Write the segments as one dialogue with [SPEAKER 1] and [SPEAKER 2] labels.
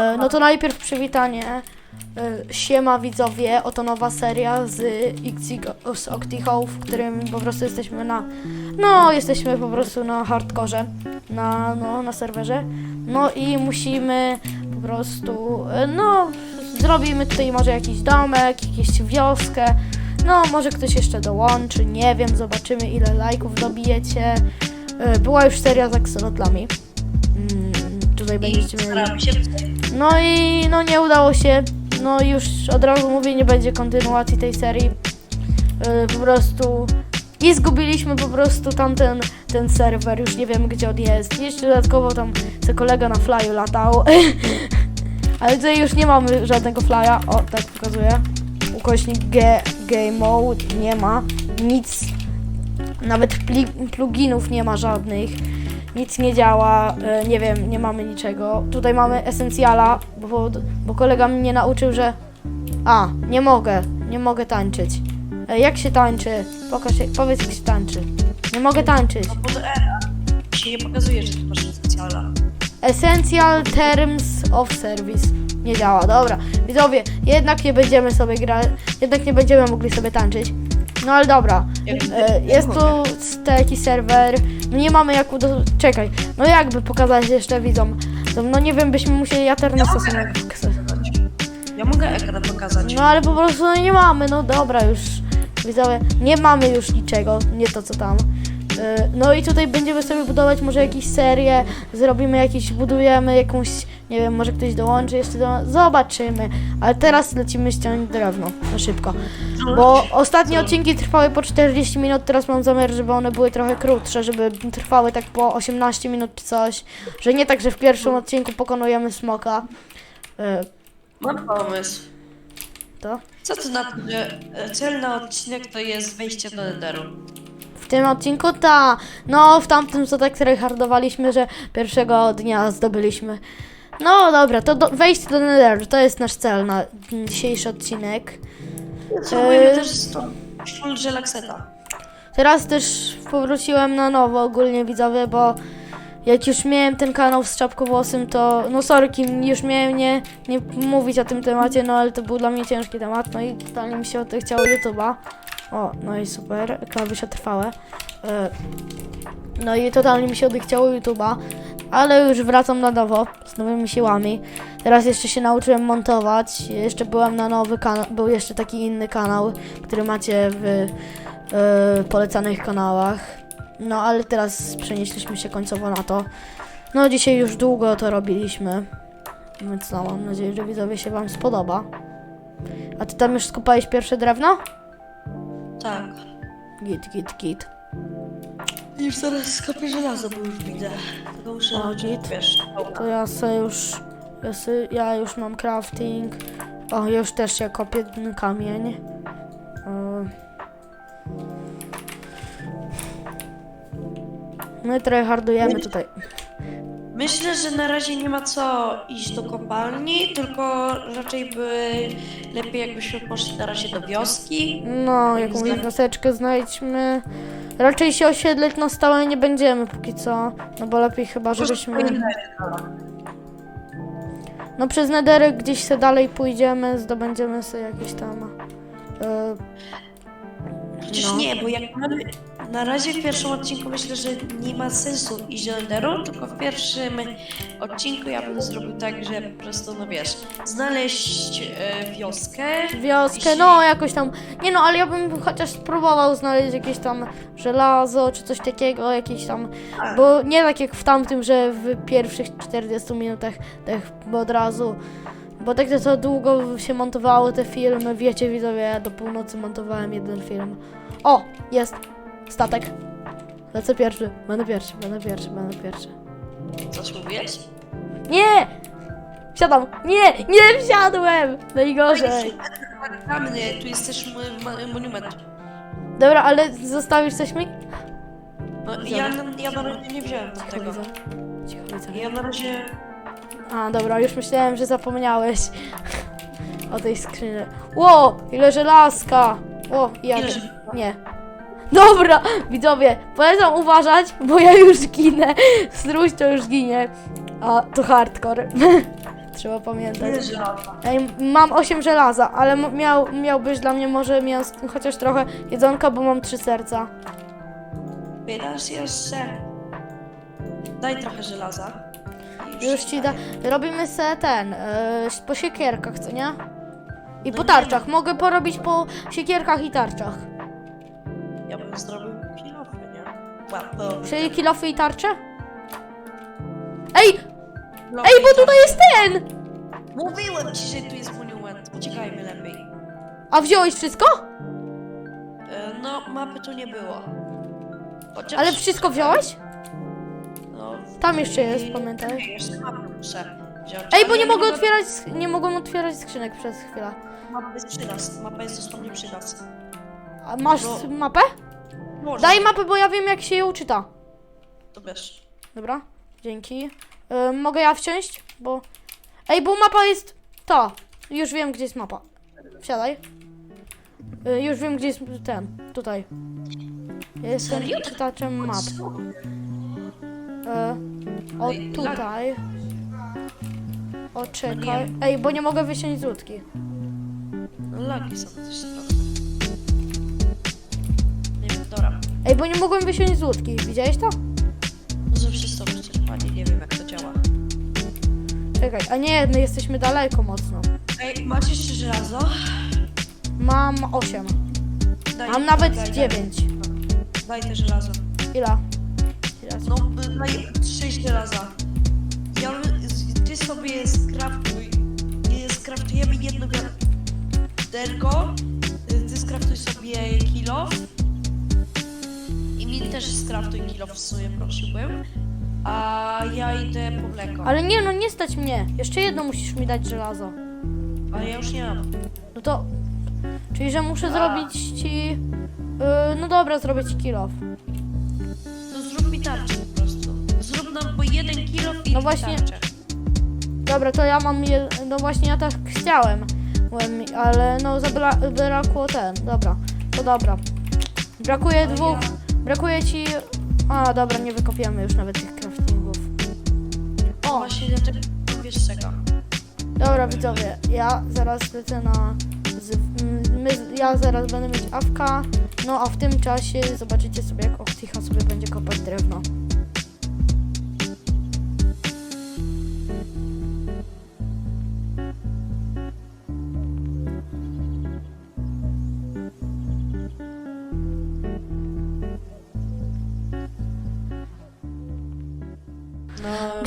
[SPEAKER 1] E, No to najpierw przywitanie. E, Siema widzowie, oto nowa seria z z w którym po prostu jesteśmy na, no jesteśmy po prostu na hardkorze, na, no, na serwerze. No i musimy po prostu, e, no zrobimy tutaj może jakiś domek, jakąś wioskę, no może ktoś jeszcze dołączy, nie wiem, zobaczymy ile lajków dobijecie. Była już seria z axolotlami. Mm, Tutaj będziecie mieli...
[SPEAKER 2] się
[SPEAKER 1] No i no nie udało się. No już od razu mówię, nie będzie kontynuacji tej serii. Yy, po prostu. I zgubiliśmy po prostu tamten ten serwer, już nie wiem gdzie on jest. Jeszcze dodatkowo tam co kolega na flyu latał. Ale tutaj już nie mamy żadnego flya. O, tak pokazuję. Ukośnik G, game mode nie ma. Nic. Nawet pluginów nie ma żadnych nic nie działa, e, nie wiem, nie mamy niczego. Tutaj mamy esencjala, bo, bo kolega mnie nauczył, że a, nie mogę, nie mogę tańczyć. E, Jak się tańczy? Pokaż, powiedz jak się tańczy. Nie mogę tańczyć.
[SPEAKER 2] no pod era. Się nie pokazuje, że ty masz specjala.
[SPEAKER 1] Essential Terms of Service. Nie działa, dobra. Widzowie, jednak nie będziemy sobie grać, jednak nie będziemy mogli sobie tańczyć. No ale dobra, e, jest tu taki serwer, no nie mamy jak udo... Czekaj, no jakby pokazać jeszcze widzom. To, No nie wiem, byśmy musieli
[SPEAKER 2] Ja
[SPEAKER 1] sobie
[SPEAKER 2] mogę
[SPEAKER 1] pokazać.
[SPEAKER 2] Ja mogę ekran pokazać.
[SPEAKER 1] No ale po prostu no, nie mamy, no dobra już. Widzowie, nie mamy już niczego, nie to co tam. E, No i tutaj będziemy sobie budować może jakieś serie, zrobimy jakieś, budujemy jakąś, nie wiem, może ktoś dołączy jeszcze do zobaczymy. Ale teraz lecimy ściągnąć drewno, na szybko. Bo ostatnie odcinki trwały po 40 minut, teraz mam zamiar, żeby one były trochę krótsze, żeby trwały tak po 18 minut czy coś. Że nie tak, że w pierwszym odcinku pokonujemy smoka. E,
[SPEAKER 2] Mam pomysł.
[SPEAKER 1] To?
[SPEAKER 2] Co ty na to, że e, cel na odcinek to jest wejście do Enderu?
[SPEAKER 1] W tym odcinku ta, no w tamtym co tak tryhardowaliśmy, że pierwszego dnia zdobyliśmy. No dobra, to do, wejście do Netheru, to jest nasz cel na dzisiejszy odcinek. Eee.
[SPEAKER 2] też to full relaxeta.
[SPEAKER 1] Teraz też powróciłem na nowo ogólnie widzowie, bo jak już miałem ten kanał z czapkowłosym, to no sorki, już miałem nie, nie mówić o tym temacie, no ale to był dla mnie ciężki temat, no i totalnie mi się o to chciało YouTube'a. O, no i super, klawisze trwałe. E, No i totalnie mi się odechciało YouTube'a, ale już wracam na nowo z nowymi siłami. Teraz jeszcze się nauczyłem montować, jeszcze byłem na nowy kanał, był jeszcze taki inny kanał, który macie w e, polecanych kanałach. No ale teraz przenieśliśmy się końcowo na to. No dzisiaj już długo to robiliśmy. Więc no mam nadzieję, że widzowie się wam spodoba. A ty tam już skupałeś pierwsze drewno?
[SPEAKER 2] Tak.
[SPEAKER 1] Git, git, git.
[SPEAKER 2] Już zaraz skopię żelazo, bo już widzę. Tylko muszę,
[SPEAKER 1] git.
[SPEAKER 2] wiesz,
[SPEAKER 1] To ja sobie już. Ja, se, ja już mam crafting. O, już też się kopię ten kamień. E. My trochę hardujemy tutaj.
[SPEAKER 2] Myślę, że na razie nie ma co iść do kopalni, tylko raczej by lepiej jakbyśmy poszli na razie do wioski.
[SPEAKER 1] No, jakąś
[SPEAKER 2] zdaniem-
[SPEAKER 1] wioseczkę znajdźmy. Raczej się osiedleć na stałe nie będziemy póki co. No bo lepiej chyba, żebyśmy. No przez nederek gdzieś se dalej pójdziemy, zdobędziemy sobie jakieś tam. e,
[SPEAKER 2] Chociaż
[SPEAKER 1] No.
[SPEAKER 2] nie, bo jak mamy na razie w pierwszym odcinku myślę, że nie ma sensu iść do Enderu, tylko w pierwszym odcinku ja bym zrobił tak, że po prostu, no wiesz, znaleźć e, wioskę.
[SPEAKER 1] wioskę, no jakoś tam. Nie no, ale ja bym chociaż spróbował znaleźć jakieś tam żelazo czy coś takiego, jakieś tam. Bo nie tak jak w tamtym, że w pierwszych 40 minutach tak od razu. Bo tak to długo się montowało te filmy, wiecie widzowie, ja do północy montowałem jeden film. O, jest statek. Lecę pierwszy, będę pierwszy, będę pierwszy, będę pierwszy.
[SPEAKER 2] Coś mówiłeś?
[SPEAKER 1] Nie! Wsiadam! Nie! Nie wsiadłem! Najgorzej.
[SPEAKER 2] Kamny, tu jest też monument.
[SPEAKER 1] Dobra, ale zostawisz coś mi?
[SPEAKER 2] No, ja, na- ja na razie nie wziąłem
[SPEAKER 1] Cicho
[SPEAKER 2] tego.
[SPEAKER 1] widzę. Cicho widzę.
[SPEAKER 2] Ja na razie...
[SPEAKER 1] A, dobra, już myślałem, że zapomniałeś o tej skrzyni. Ło, ile żelazka! O, ja.
[SPEAKER 2] Ile?
[SPEAKER 1] Nie. Dobra, widzowie, polecam uważać, bo ja już ginę. Struś to już ginie. A, to hardcore. trzeba pamiętać.
[SPEAKER 2] Ile żelaza?
[SPEAKER 1] Ej, mam 8 żelaza, ale m- miał, miałbyś dla mnie może mięs, chociaż trochę jedzonka, bo mam 3 serca.
[SPEAKER 2] Pytasz jeszcze? Daj trochę żelaza.
[SPEAKER 1] Już ci da. Robimy se ten, yy, po siekierkach, co nie? I
[SPEAKER 2] No
[SPEAKER 1] po tarczach. Mogę porobić po siekierkach i tarczach.
[SPEAKER 2] Ja bym zrobił kilofy, nie? Łatwo.
[SPEAKER 1] Czyli kilofy i tarcze? Ej!
[SPEAKER 2] No
[SPEAKER 1] Ej, bo tutaj jest ten!
[SPEAKER 2] Mówiłem ci, że tu jest monument. Uciekajmy lepiej.
[SPEAKER 1] A wziąłeś wszystko?
[SPEAKER 2] E, No, mapy tu nie było. Chociaż...
[SPEAKER 1] Ale wszystko wziąłeś?
[SPEAKER 2] No,
[SPEAKER 1] Tam jeszcze jest,
[SPEAKER 2] i-
[SPEAKER 1] pamiętaj.
[SPEAKER 2] Jeszcze mapę muszę wziąć.
[SPEAKER 1] Ej, bo
[SPEAKER 2] ale
[SPEAKER 1] nie mogę
[SPEAKER 2] mogę-
[SPEAKER 1] otwierać, sk- nie mogłem otwierać skrzynek przez chwilę.
[SPEAKER 2] Mapa jest przy nas. Mapa jest dosłownie przy nas.
[SPEAKER 1] A masz
[SPEAKER 2] No.
[SPEAKER 1] mapę?
[SPEAKER 2] Może.
[SPEAKER 1] Daj mapę, bo ja wiem jak się ją czyta.
[SPEAKER 2] To wiesz.
[SPEAKER 1] Dobra, dzięki. Y, mogę ja wsiąść? Bo... Ej, bo mapa jest... To. Już wiem, gdzie jest mapa. Wsiadaj. Y, już wiem, gdzie jest ten. Tutaj. Ja Jestem
[SPEAKER 2] Serio?
[SPEAKER 1] czytaczem map. Y, o,
[SPEAKER 2] Ej,
[SPEAKER 1] tutaj. O,
[SPEAKER 2] No
[SPEAKER 1] czekaj. Ej, bo nie mogę wysiąść z łódki.
[SPEAKER 2] No, lagi są też.
[SPEAKER 1] Ej, bo nie mogłem wysiąść z łódki. Widziałeś to?
[SPEAKER 2] Może wszyscy przyczerpani, nie wiem jak to działa.
[SPEAKER 1] Czekaj, a nie, my jesteśmy daleko mocno.
[SPEAKER 2] Ej, macie jeszcze żelazo?
[SPEAKER 1] Mam 8.
[SPEAKER 2] Daj,
[SPEAKER 1] Mam nawet
[SPEAKER 2] daj,
[SPEAKER 1] 9.
[SPEAKER 2] Daj, daj te żelazo.
[SPEAKER 1] Ile? Ile?
[SPEAKER 2] No, daj 6 żelaza. Ja, ty sobie skraftuj. Skraftujemy jedno wiaderko. y, Ty skraftuj sobie kilo. Mi też skraftuj kilo w sumie prosiłbym. A ja idę po mleko.
[SPEAKER 1] Ale nie, no nie stać mnie. Jeszcze jedno musisz mi dać żelazo.
[SPEAKER 2] Ale ja już nie mam.
[SPEAKER 1] No to... Czyli, że muszę
[SPEAKER 2] A.
[SPEAKER 1] zrobić ci... Yy, no dobra, zrobię ci kill off.
[SPEAKER 2] No zrób mi tarczę po prostu. Zrób nam po jeden kilo i
[SPEAKER 1] No właśnie.
[SPEAKER 2] tarczę.
[SPEAKER 1] Dobra, to ja mam... Je... No właśnie ja tak chciałem. Byłem- Ale no zabra... brakło ten. Dobra, to dobra. Brakuje
[SPEAKER 2] No
[SPEAKER 1] dwóch...
[SPEAKER 2] ja-
[SPEAKER 1] Brakuje ci... A, dobra, nie wykopiamy już nawet tych craftingów.
[SPEAKER 2] O, właśnie dlatego wiesz czego.
[SPEAKER 1] dobra widzowie, ja zaraz lecę na... Z, my, ja zaraz będę mieć awka, no a w tym czasie zobaczycie sobie jak Ochticha sobie będzie kopać drewno.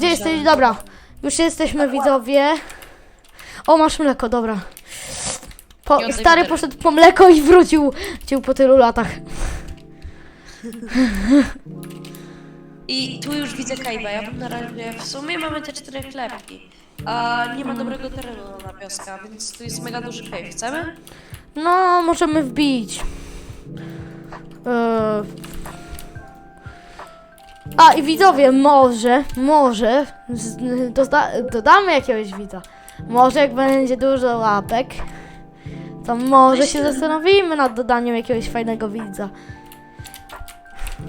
[SPEAKER 1] Gdzie jesteś? Dobra, już jesteśmy widzowie. O, masz mleko, dobra. Po, stary poszedł po mleko i wrócił, wrócił po tylu latach.
[SPEAKER 2] I tu już widzę Kajwa. Ja bym na razie. W sumie mamy te cztery chlebki. A nie ma dobrego terenu na wioska, więc tu jest mega duży cave. Chcemy?
[SPEAKER 1] No, możemy wbić. Eee. A i widzowie, może, może z- doda, dodamy jakiegoś widza. Może jak będzie dużo łapek, to może się
[SPEAKER 2] Myślę-
[SPEAKER 1] zastanowimy nad dodaniem jakiegoś fajnego widza.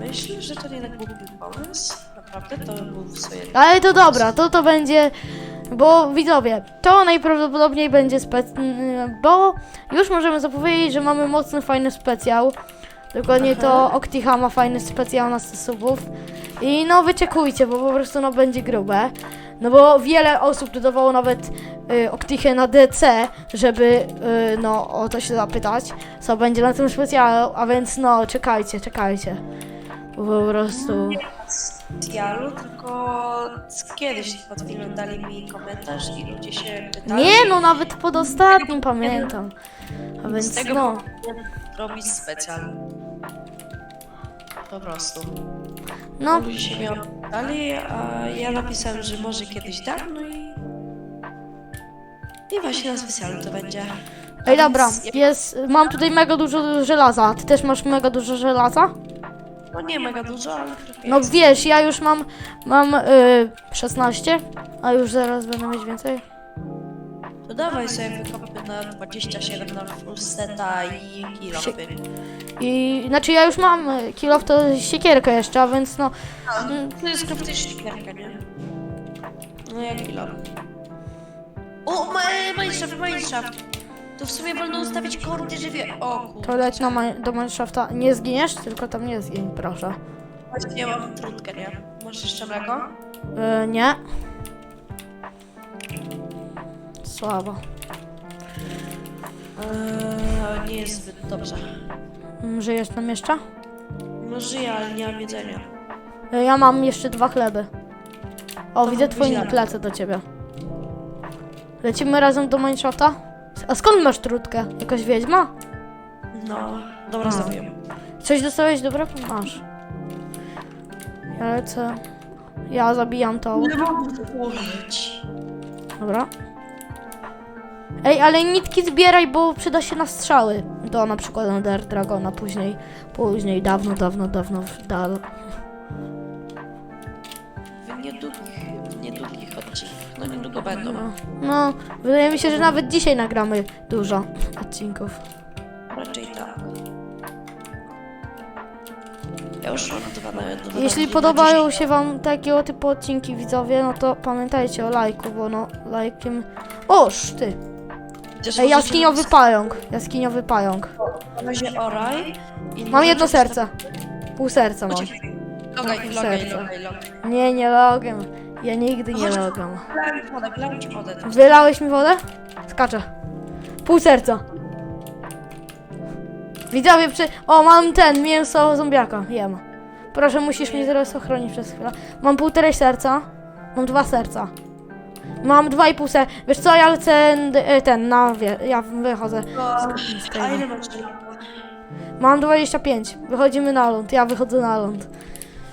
[SPEAKER 2] Myślę, że to nie tak byłby pomysł. Naprawdę to był sobie.
[SPEAKER 1] Ale to dobra, to to będzie. Bo widzowie, to najprawdopodobniej będzie spec. Bo już możemy zapowiedzieć, że mamy mocny, fajny specjal. Dokładnie to Octiha ma fajny specjal na 100 subów. I no wyczekujcie, bo po prostu no będzie grube. No bo wiele osób dodawało nawet y, Octichę na DC, żeby y, no o to się zapytać, co będzie na tym specjalu, a więc no czekajcie, czekajcie. Po prostu...
[SPEAKER 2] Dialu, tylko kiedyś pod filmem dali mi komentarz i ludzie się pytali.
[SPEAKER 1] Nie, no nawet pod ostatnim pamiętam. A
[SPEAKER 2] Z
[SPEAKER 1] więc
[SPEAKER 2] tego
[SPEAKER 1] no.
[SPEAKER 2] powinien robić specjal. Po prostu.
[SPEAKER 1] No,
[SPEAKER 2] Ludzie się mnie pytali, a ja napisałem, że może kiedyś dam, no i... I właśnie na specjalu to będzie.
[SPEAKER 1] ej dobra, jest, mam tutaj mega dużo żelaza. Ty też masz mega dużo żelaza?
[SPEAKER 2] No nie mega dużo, ale trochę
[SPEAKER 1] No
[SPEAKER 2] jest.
[SPEAKER 1] wiesz, ja już mam, mam y, 16, a już zaraz będę mieć więcej.
[SPEAKER 2] To dawaj sobie wykopy na 27 na full seta i kilofy.
[SPEAKER 1] I, znaczy ja już mam y, kilo w to siekierkę jeszcze, a więc no,
[SPEAKER 2] A, to jest kraftyż świerka, nie? No jak kilo. O, ma, Mineshaft, Mineshaft. To w sumie wolno ustawić kordy, że wie... O kurde.
[SPEAKER 1] To leć na ma- do Mineshafta. Nie zginiesz, tylko tam nie zgiń, proszę.
[SPEAKER 2] Właśnie mam trudkę, nie? Masz jeszcze mleko?
[SPEAKER 1] Yy, nie. Słabo.
[SPEAKER 2] Eee, nie jest zbyt dobrze.
[SPEAKER 1] Mm, Żyjesz tam jeszcze?
[SPEAKER 2] No żyję, ale nie mam jedzenia.
[SPEAKER 1] Yy, ja mam jeszcze dwa chleby. O, widzę twoje
[SPEAKER 2] dać.
[SPEAKER 1] plecy do ciebie. Lecimy razem do Mineshafta? A skąd masz trutkę? Jakaś wiedźma?
[SPEAKER 2] No, dobra,
[SPEAKER 1] A.
[SPEAKER 2] zrobię.
[SPEAKER 1] Coś dostałeś dobrego? Masz. Ja lecę. Ja zabijam to.
[SPEAKER 2] Nie mogę włożyć.
[SPEAKER 1] Dobra. Ej, ale nitki zbieraj, bo przyda się na strzały. Do na przykład Ender Dragona później. Później, dawno, dawno, dawno dal.
[SPEAKER 2] Niedługich, niedługich odcinkach. No niedługo będą.
[SPEAKER 1] No, no, wydaje mi się, że nawet dzisiaj nagramy dużo odcinków.
[SPEAKER 2] Raczej tak. Ja już mam dwa na dwa
[SPEAKER 1] Jeśli podobają się wam takiego typu odcinki widzowie, no to pamiętajcie o lajku, bo no lajkiem... Oż, ty! Ej, jaskiniowy pająk, jaskiniowy.
[SPEAKER 2] Na razie oraj. i
[SPEAKER 1] Mam jedno serce. Pół serca mam.
[SPEAKER 2] Poczekaj. Logaj,
[SPEAKER 1] serce.
[SPEAKER 2] logaj, logaj.
[SPEAKER 1] Nie, nie logiem. Ja nigdy nie
[SPEAKER 2] Chodź.
[SPEAKER 1] logam.
[SPEAKER 2] Wlałem ci wodę, wlałem ci wodę.
[SPEAKER 1] Wylałeś mi wodę? Skaczę. Pół serca. Widzowie, przy... O, mam ten, mięso zombiaka. Jem. Proszę, musisz mnie teraz ochronić przez chwilę. Mam półtorej serca. Mam dwa serca. Mam dwa i pół serca. Wiesz co, ja lecę e, ten, na wie, ja wychodzę. z tego.
[SPEAKER 2] A ile masz żelaza?
[SPEAKER 1] Mam 25. Wychodzimy na ląd. Ja wychodzę na ląd.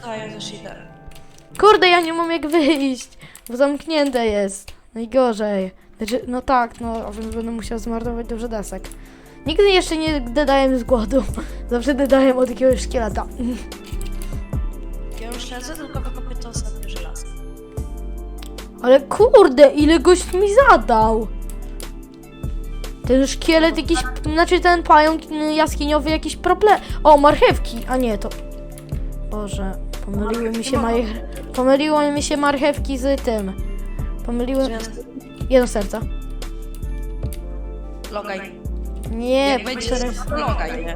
[SPEAKER 2] A ja też idę.
[SPEAKER 1] Kurde, ja nie mam jak wyjść, bo zamknięte jest. Najgorzej. Znaczy, no tak, no, więc będę musiał zmarnować dużo desek. Nigdy jeszcze nie dodałem z głodu. Zawsze dodałem od jakiegoś szkieleta.
[SPEAKER 2] Ja już lecę, tylko wykopię to ostatnie żelazo.
[SPEAKER 1] Ale kurde, ile gość mi zadał. Ten szkielet jakiś, znaczy ten pająk y, jaskiniowy jakiś problem. O, marchewki, a nie to. Boże, pomyliły mi się moje, pomyliły mi się marchewki z tym. Pomyliły, jedno serce.
[SPEAKER 2] logaj.
[SPEAKER 1] Nie,
[SPEAKER 2] Jak będzie
[SPEAKER 1] teraz...
[SPEAKER 2] logaj, nie?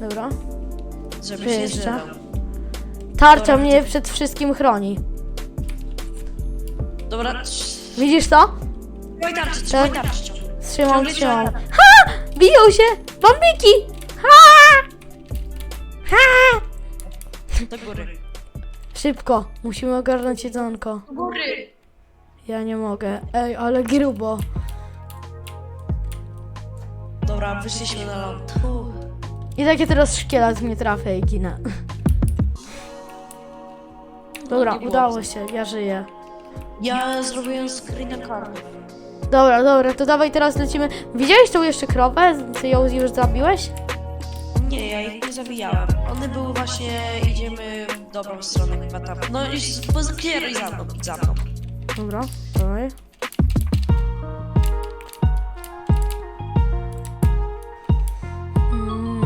[SPEAKER 1] Dobra.
[SPEAKER 2] Żeby się żydał.
[SPEAKER 1] Tarcza
[SPEAKER 2] Dobra,
[SPEAKER 1] mnie przed wszystkim chroni.
[SPEAKER 2] Dobra, trz-
[SPEAKER 1] Widzisz to?
[SPEAKER 2] trzymaj tarczę, trzymaj
[SPEAKER 1] Tak.
[SPEAKER 2] tarczę.
[SPEAKER 1] Trzymam,
[SPEAKER 2] Ciągle
[SPEAKER 1] trzymam. Ha! Biją się! Bambiki!
[SPEAKER 2] Do góry.
[SPEAKER 1] Szybko, musimy ogarnąć jedzonko.
[SPEAKER 2] Do góry.
[SPEAKER 1] Ja nie mogę. Ej, ale grubo.
[SPEAKER 2] Dobra, wyszliśmy na ląd. Uff.
[SPEAKER 1] I takie teraz szkielet mnie trafia i ginę. Dobra,
[SPEAKER 2] nie było
[SPEAKER 1] udało się, ja żyję.
[SPEAKER 2] Ja zrobiłem screena karty.
[SPEAKER 1] Dobra, dobra, to dawaj teraz lecimy. Widziałeś tą jeszcze krowę? Ty ją już zabiłeś?
[SPEAKER 2] Nie, ja ich nie zabijałem. One były właśnie, idziemy w dobrą stronę chyba tam. No i pozbieraj za mną, idź za mną.
[SPEAKER 1] Dobra, dawaj. Mm.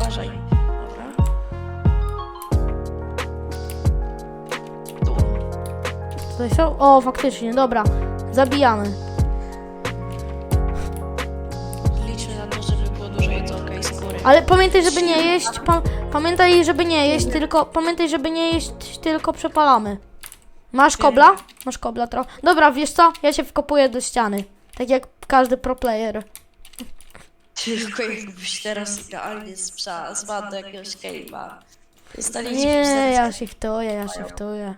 [SPEAKER 2] Uważaj. Dobra. Tu.
[SPEAKER 1] Tutaj są? O, faktycznie, dobra. Zabijamy. Ale pamiętaj, żeby nie jeść. Pa pamiętaj, żeby nie jeść, tylko. Pamiętaj, żeby nie jeść, tylko przepalamy. Masz kobla? Masz kobla trochę. Dobra, wiesz co? Ja się wkopuję do ściany. Tak jak każdy pro player.
[SPEAKER 2] Tylko jakbyś teraz idealnie zwadł do jakiegoś. Dostaliście
[SPEAKER 1] Nie, ja shiftuję, ja shiftuję.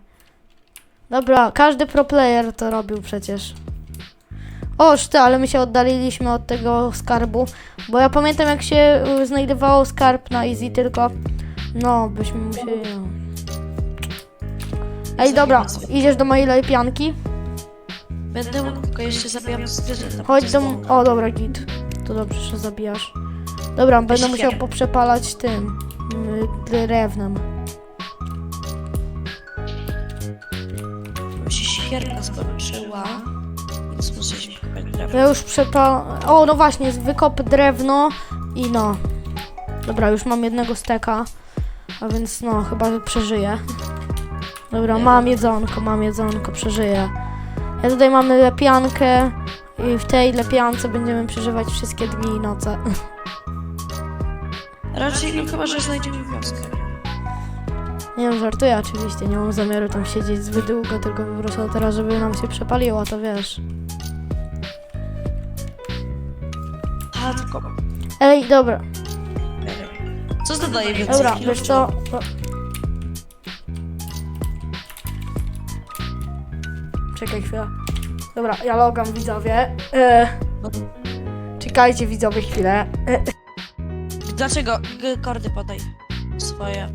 [SPEAKER 1] Dobra, każdy pro player to robił przecież. O, ty, ale my się oddaliliśmy od tego skarbu. Bo ja pamiętam jak się y, znajdowało skarb na easy, tylko no, byśmy musieli... Ej, dobra, idziesz do mojej lepianki?
[SPEAKER 2] Będę mógł, tylko jeszcze zabijam zwierzęta.
[SPEAKER 1] Chodź do... O, dobra, git. To dobrze, że zabijasz. Dobra, będę musiał poprzepalać tym... y, drewnem.
[SPEAKER 2] Mi się siekierka drewno.
[SPEAKER 1] Ja już przepal... O, no właśnie, wykop drewno i no. Dobra, już mam jednego steka, a więc no, chyba przeżyję. Dobra,
[SPEAKER 2] Nie
[SPEAKER 1] mam jedzonko, mam jedzonko, przeżyję. Ja tutaj mamy lepiankę i w tej lepiance będziemy przeżywać wszystkie dni i noce.
[SPEAKER 2] Raczej no chyba, że znajdziemy wioskę.
[SPEAKER 1] Nie no, żartuję oczywiście, nie mam zamiaru tam siedzieć zbyt długo, tylko po prostu teraz, żeby nam się przepaliło, to wiesz. Ej, dobra,
[SPEAKER 2] Co zadaje więcej?
[SPEAKER 1] dobra,
[SPEAKER 2] kilo
[SPEAKER 1] wiesz co? Czekaj chwilę. Dobra, ja logam widzowie. E, czekajcie widzowie chwilę. E,
[SPEAKER 2] Dlaczego? G- Kordy podaj. Swoje.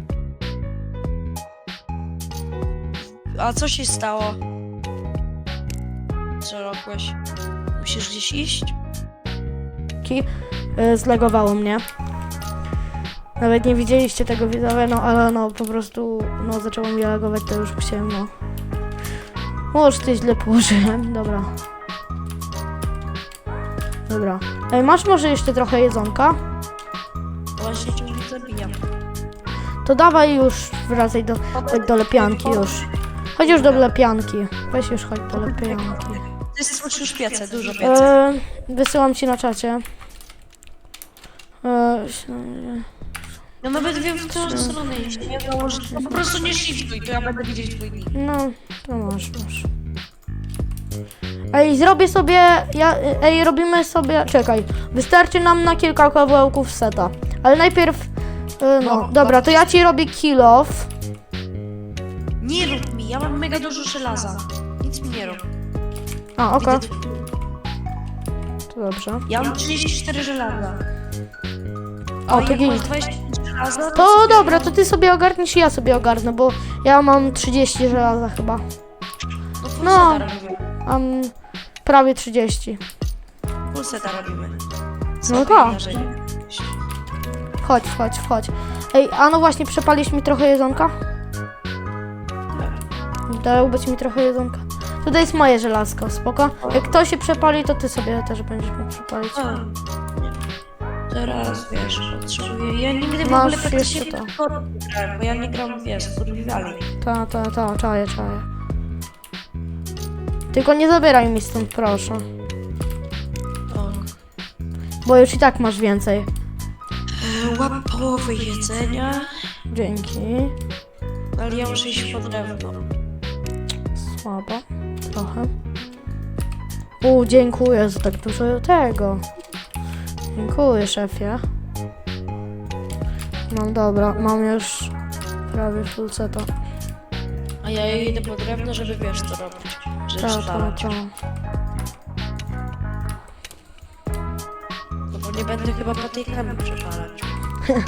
[SPEAKER 2] A co się stało? Robiłeś? Musisz gdzieś iść?
[SPEAKER 1] Ki e, zlegowało mnie. Nawet nie widzieliście tego widzowie, no ale no po prostu no zaczęło mi lagować, to już musiałem no. Może coś źle położyłem, dobra. Dobra. Ej, masz może jeszcze trochę jedzonka?
[SPEAKER 2] Właśnie cię nie zabijam.
[SPEAKER 1] To dawaj już, wracaj do, do lepianki już. Chodź już do lepianki. Weź już chodź do lepianki.
[SPEAKER 2] Ty stworzysz już piece, dużo piece.
[SPEAKER 1] E, wysyłam ci na czacie. E,
[SPEAKER 2] Ja nawet wiem, w którą stronę iść. Nie. No po prostu nie shiftuj, to ja będę widzieć twój link.
[SPEAKER 1] No, to masz, masz. Ej, zrobię sobie, ja, ej, robimy sobie, czekaj, wystarczy nam na kilka kawałków seta, ale najpierw, e, no,
[SPEAKER 2] No,
[SPEAKER 1] dobra, to ja ci robię kill off.
[SPEAKER 2] Nie rób mi, ja mam mega dużo żelaza. Nic mi nie rób.
[SPEAKER 1] A, okej,
[SPEAKER 2] Widzę-
[SPEAKER 1] to dobrze.
[SPEAKER 2] Ja mam 34 żelaza.
[SPEAKER 1] O,
[SPEAKER 2] A jak masz
[SPEAKER 1] git.
[SPEAKER 2] 25 żelaza,
[SPEAKER 1] To
[SPEAKER 2] sobie-
[SPEAKER 1] dobra, to ty sobie ogarniesz i ja sobie ogarnę, bo ja mam 30 żelaza chyba.
[SPEAKER 2] No, full
[SPEAKER 1] No.
[SPEAKER 2] seta robimy.
[SPEAKER 1] Mam prawie 30.
[SPEAKER 2] Full seta robimy.
[SPEAKER 1] No tak.
[SPEAKER 2] narzędzia.
[SPEAKER 1] Chodź, chodź, chodź. Ej, a no właśnie, przepalisz mi trochę jedzonka? Dałbyś mi trochę jedzonka? Tutaj jest moje żelazko, spoko. Jak to się przepali, to ty sobie też będziesz mógł przepalić.
[SPEAKER 2] A, nie. Teraz wiesz, potrzebuję. Ja nigdy w
[SPEAKER 1] Masz
[SPEAKER 2] ogóle praktycznie
[SPEAKER 1] jeszcze to.
[SPEAKER 2] nie grałem, bo ja nie gram wiesz, w survivali.
[SPEAKER 1] Ta, ta, ta, czaję, czaję. Tylko nie zabieraj mi stąd, proszę.
[SPEAKER 2] O.
[SPEAKER 1] Bo już i tak masz więcej.
[SPEAKER 2] E, Łap połowę jedzenia,
[SPEAKER 1] Dzięki.
[SPEAKER 2] ale ja muszę iść po drewno.
[SPEAKER 1] Słabo. Trochę. U, dziękuję za tak dużo tego. Dziękuję, szefie. Mam dobra, mam już prawie full seta.
[SPEAKER 2] A ja idę po drewno, żeby wiesz co robić. Żeby
[SPEAKER 1] Ta, ta,
[SPEAKER 2] przepalać.
[SPEAKER 1] ta.
[SPEAKER 2] No bo nie będę chyba patykami przepalać.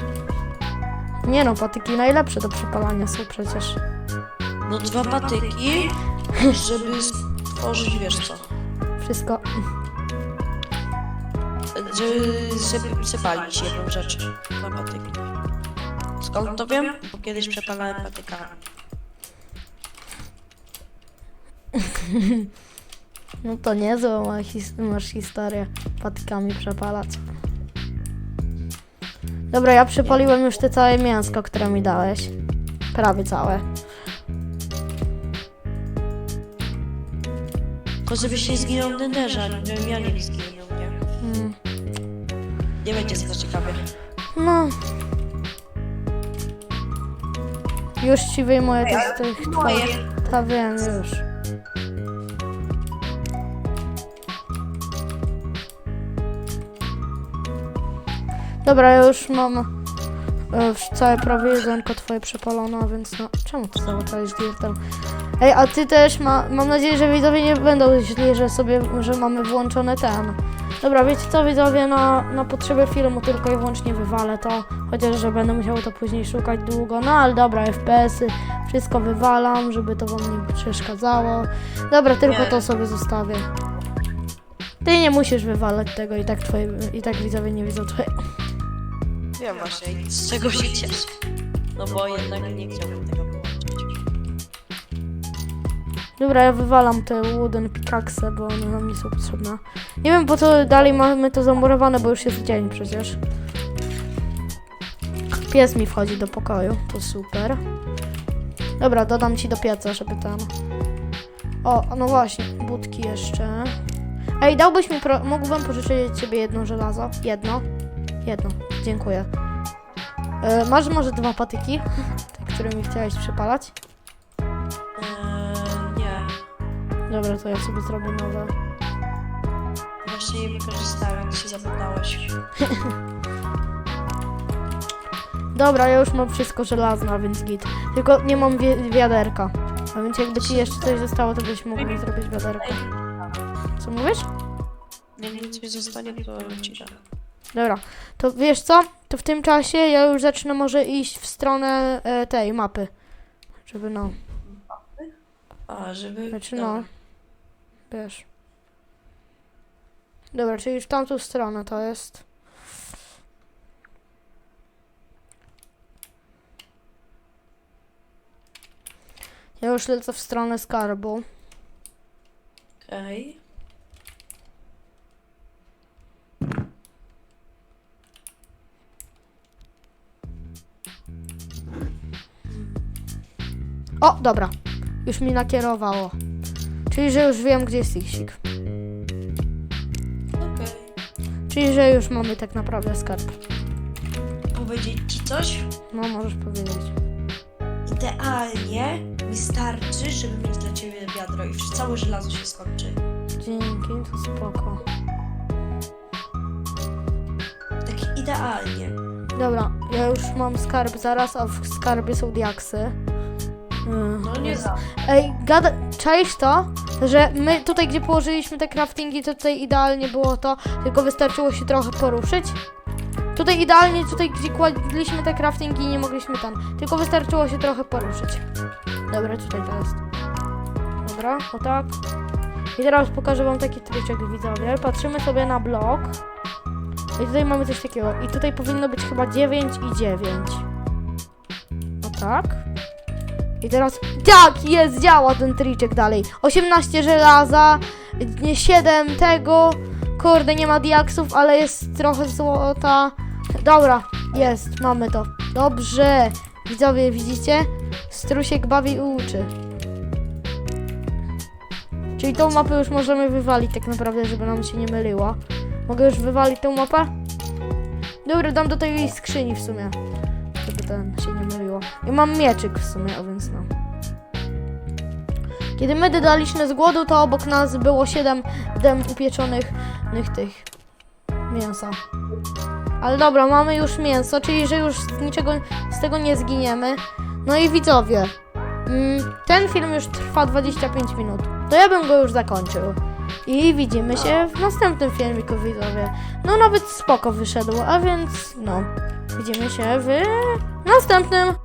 [SPEAKER 1] Nie no, patyki najlepsze do przepalania są przecież.
[SPEAKER 2] No dwa patyki, żeby stworzyć wiesz co.
[SPEAKER 1] Wszystko.
[SPEAKER 2] Żeby, żeby przepalić jedną rzecz. Dwa patyki. Skąd to wiem? Bo kiedyś przepalałem patykami.
[SPEAKER 1] No to niezłe ma his masz historię patykami przepalać. Dobra, ja przepaliłem już te całe mięsko, które mi dałeś. Prawie całe.
[SPEAKER 2] To żebyś zginął Nenderze, żebym ja nie zginął, nie?
[SPEAKER 1] Mm.
[SPEAKER 2] Nie będzie za ciekawie.
[SPEAKER 1] No. Już ci wyjmuję to z tych twoich... Ta wiem, już. Dobra, ja już mam e, całe prawie jedzonko twoje przepalone, więc no, czemu to załatwiałeś dirtem? Ej, a ty też ma, mam nadzieję, że widzowie nie będą źli, że sobie, że mamy włączony ten. Dobra, wiecie co widzowie, na, na potrzeby filmu tylko i wyłącznie wywalę to, chociaż, że będę musiał to później szukać długo, no ale dobra, FPS-y, wszystko wywalam, żeby to wam nie przeszkadzało. Dobra, tylko to sobie zostawię. Ty nie musisz wywalać tego i tak twoje, i tak widzowie nie widzą twoje...
[SPEAKER 2] Wiem właśnie, z czego się cieszę. No bo jednak nie chciałbym tego.
[SPEAKER 1] Dobra, ja wywalam te wooden pickaxe, bo one nam nie są potrzebne. Nie wiem po co dalej mamy to zamurowane, bo już jest dzień przecież. Pies mi wchodzi do pokoju, to super. Dobra, dodam ci do pieca, żeby ten... O, no właśnie, budki jeszcze. Ej, dałbyś mi, pro... mógłbym pożyczyć od ciebie jedno żelazo? Jedno? Jedno, dziękuję. E, masz może dwa patyki, te, którymi chciałeś przepalać? Dobra, to ja sobie zrobię nowe.
[SPEAKER 2] Właśnie je wykorzystałem, się zapytałeś.
[SPEAKER 1] Dobra, ja już mam wszystko żelazne, więc git. Tylko nie mam wi- wiaderka. A więc jakby ci jeszcze coś zostało, to byś mógł mi zrobić wiaderko. Co mówisz?
[SPEAKER 2] Jak nic mi zostanie, to ci dam.
[SPEAKER 1] Dobra, to wiesz co? To w tym czasie ja już zacznę może iść w stronę e, tej mapy. Żeby no,
[SPEAKER 2] A, żeby...
[SPEAKER 1] znaczy
[SPEAKER 2] dobra.
[SPEAKER 1] Wiesz. Dobra, czyli w tamtą stronę to jest. Ja już lecę w stronę skarbu.
[SPEAKER 2] Okej.
[SPEAKER 1] O, dobra. Już mi nakierowało. Czyli, że już wiem, gdzie jest Iksik.
[SPEAKER 2] Okej.
[SPEAKER 1] Czyli, że już mamy tak naprawdę skarb.
[SPEAKER 2] Powiedzieć ci coś?
[SPEAKER 1] No, możesz powiedzieć.
[SPEAKER 2] Idealnie mi starczy, żeby mieć dla ciebie wiadro i już całe żelazo się skończy.
[SPEAKER 1] Dzięki, to spoko.
[SPEAKER 2] Tak idealnie.
[SPEAKER 1] Dobra, ja już mam skarb zaraz, a w skarbie są diaksy. Yy,
[SPEAKER 2] No nie za.
[SPEAKER 1] Ej, gada, czaisz to? Że my tutaj, gdzie położyliśmy te craftingi, to tutaj idealnie było to, tylko wystarczyło się trochę poruszyć. Tutaj idealnie, tutaj gdzie kładliśmy te craftingi, nie mogliśmy tam, tylko wystarczyło się trochę poruszyć. Dobra, tutaj to jest. Dobra, o tak. I teraz pokażę wam taki tryczek, widzowie. Patrzymy sobie na blok. I tutaj mamy coś takiego. I tutaj powinno być chyba 9 i 9. O tak. I teraz tak, jest, działa ten triczek dalej. 18 żelaza, nie, 7 tego. Kurde, nie ma diaksów, ale jest trochę złota. Dobra, jest, mamy to. Dobrze. Widzowie, widzicie? Strusiek bawi i uczy. Czyli tą mapę już możemy wywalić tak naprawdę, żeby nam się nie myliło. Mogę już wywalić tą mapę? Dobra, dam do tej skrzyni w sumie. Żeby ten się nie I mam mieczyk w sumie, a więc no. Kiedy my dodaliśmy z głodu, to obok nas było 7 dem upieczonych tych, tych mięsa. Ale dobra, mamy już mięso, czyli że już z niczego z tego nie zginiemy. No i widzowie, mm, ten film już trwa 25 minut. To ja bym go już zakończył. I widzimy się w następnym filmiku, widzowie. No nawet spoko wyszedł, a więc no, widzimy się w następnym.